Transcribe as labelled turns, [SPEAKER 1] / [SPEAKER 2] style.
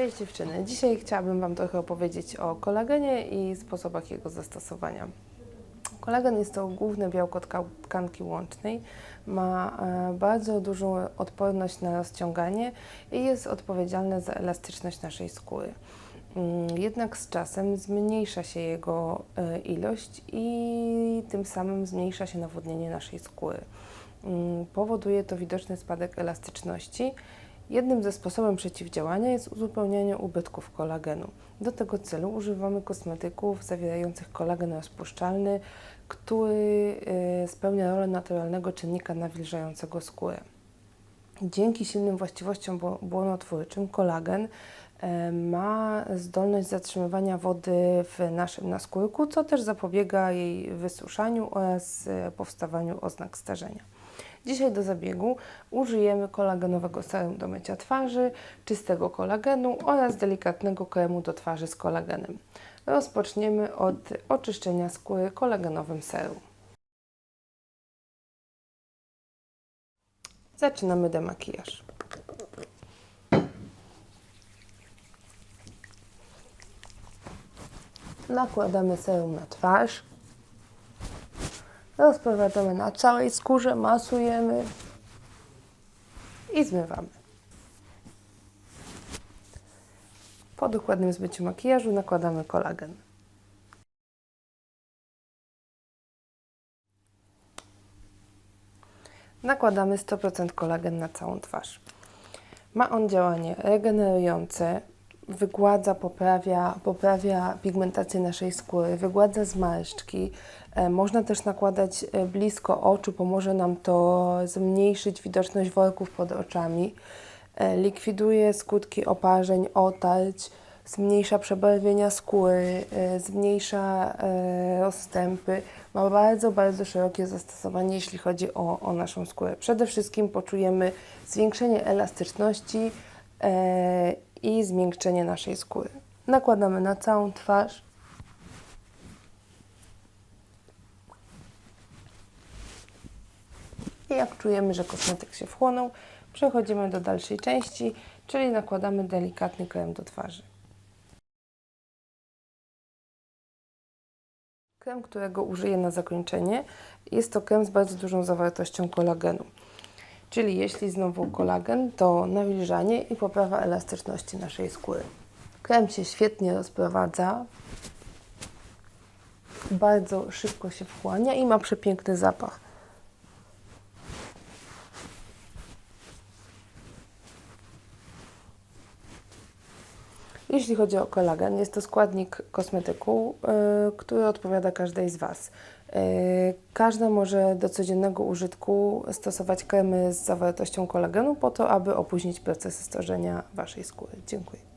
[SPEAKER 1] Cześć dziewczyny. Dzisiaj chciałabym Wam trochę opowiedzieć o kolagenie i sposobach jego zastosowania. Kolagen jest to główne białko tka- tkanki łącznej. Ma e, bardzo dużą odporność na rozciąganie i jest odpowiedzialne za elastyczność naszej skóry. Mm, Jednak z czasem zmniejsza się jego e, ilość i tym samym zmniejsza się nawodnienie naszej skóry. Mm, Powoduje to widoczny spadek elastyczności. Jednym ze sposobów przeciwdziałania jest uzupełnianie ubytków kolagenu. Do tego celu używamy kosmetyków zawierających kolagen rozpuszczalny, który e, spełnia rolę naturalnego czynnika nawilżającego skórę. Dzięki silnym właściwościom bło- błonotwórczym kolagen e, ma zdolność zatrzymywania wody w naszym naskórku, co też zapobiega jej wysuszaniu oraz e, powstawaniu oznak starzenia. Dzisiaj do zabiegu użyjemy kolagenowego serum do mycia twarzy, czystego kolagenu oraz delikatnego kremu do twarzy z kolagenem. Rozpoczniemy od oczyszczenia skóry kolagenowym serum. Zaczynamy demakijaż. Nakładamy serum na twarz. Rozprowadzamy na całej skórze, masujemy i zmywamy. Po dokładnym zmyciu makijażu nakładamy kolagen. Nakładamy 100% kolagen na całą twarz. Ma on działanie regenerujące, wygładza, poprawia, poprawia pigmentację naszej skóry, wygładza zmarszczki. E, można też nakładać e, blisko oczu, pomoże nam to zmniejszyć widoczność worków pod oczami. E, likwiduje skutki oparzeń, otarć, zmniejsza przebarwienia skóry, zmniejsza rozstępy. Ma bardzo, bardzo szerokie zastosowanie, jeśli chodzi o, o naszą skórę. Przede wszystkim poczujemy zwiększenie elastyczności i zmiękczenie naszej skóry. Nakładamy na całą twarz. I jak czujemy, że kosmetyk się wchłonął, przechodzimy do dalszej części, czyli nakładamy delikatny krem do twarzy. Krem, którego użyję na zakończenie, jest to krem z bardzo dużą zawartością kolagenu. Czyli jeśli znowu kolagen, to nawilżanie i poprawa elastyczności naszej skóry. Krem się świetnie rozprowadza, bardzo szybko się wchłania i ma przepiękny zapach. Jeśli chodzi o kolagen, jest to składnik kosmetyku, y, który odpowiada każdej z Was. Y, Każda może do codziennego użytku stosować kremy z zawartością kolagenu po to, aby opóźnić proces starzenia Waszej skóry. Dziękuję.